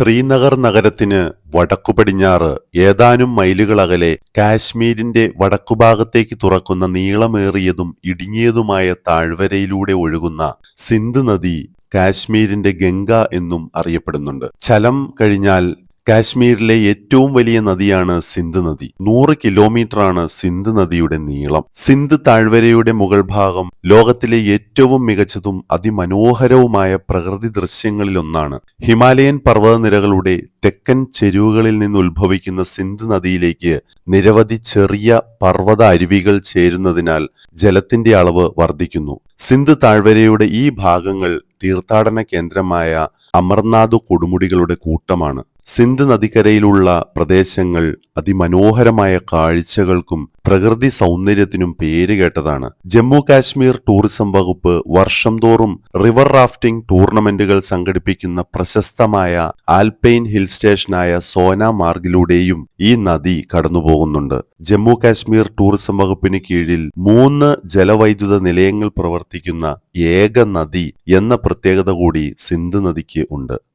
ശ്രീനഗർ നഗരത്തിന് വടക്കുപടിഞ്ഞാറ് ഏതാനും മൈലുകളകലെ കാശ്മീരിന്റെ വടക്കുഭാഗത്തേക്ക് തുറക്കുന്ന നീളമേറിയതും ഇടുങ്ങിയതുമായ താഴ്വരയിലൂടെ ഒഴുകുന്ന സിന്ധ് നദി കാശ്മീരിന്റെ ഗംഗ എന്നും അറിയപ്പെടുന്നുണ്ട്. ചലം കഴിഞ്ഞാൽ കാശ്മീരിലെ ഏറ്റവും വലിയ നദിയാണ് സിന്ധ് നദി. നൂറ് കിലോമീറ്ററാണ് സിന്ധ് നദിയുടെ നീളം. സിന്ധ് താഴ്വരയുടെ മുകൾ ഭാഗം ലോകത്തിലെ ഏറ്റവും മികച്ചതും അതിമനോഹരവുമായ പ്രകൃതി ദൃശ്യങ്ങളിലൊന്നാണ്. ഹിമാലയൻ പർവതനിരകളുടെ തെക്കൻ ചെരുവുകളിൽ നിന്ന് ഉത്ഭവിക്കുന്ന സിന്ധ് നദിയിലേക്ക് നിരവധി ചെറിയ പർവത അരുവികൾ ചേരുന്നതിനാൽ ജലത്തിന്റെ അളവ് വർദ്ധിക്കുന്നു. സിന്ധ് താഴ്വരയുടെ ഈ ഭാഗങ്ങൾ തീർത്ഥാടന കേന്ദ്രമായ അമർനാഥ് കൊടുമുടികളുടെ കൂട്ടമാണ്. സിന്ധ് നദിക്കരയിലുള്ള പ്രദേശങ്ങൾ അതിമനോഹരമായ കാഴ്ചകൾക്കും പ്രകൃതി സൗന്ദര്യത്തിനും പേരുകേട്ടതാണ് ജമ്മു കാശ്മീർ ടൂറിസം വകുപ്പ് വർഷം തോറും റിവർ റാഫ്റ്റിംഗ് ടൂർണമെന്റുകൾ സംഘടിപ്പിക്കുന്ന പ്രശസ്തമായ ആൽപൈൻ ഹിൽ സ്റ്റേഷനായ സോനാമാർഗിലൂടെയും ഈ നദി കടന്നുപോകുന്നുണ്ട്. ജമ്മു കാശ്മീർ ടൂറിസം വകുപ്പിന് കീഴിൽ മൂന്ന് ജലവൈദ്യുത നിലയങ്ങൾ പ്രവർത്തിക്കുന്ന ഏക നദി എന്ന പ്രത്യേകത കൂടി സിന്ധു നദിക്ക് ഉണ്ട്.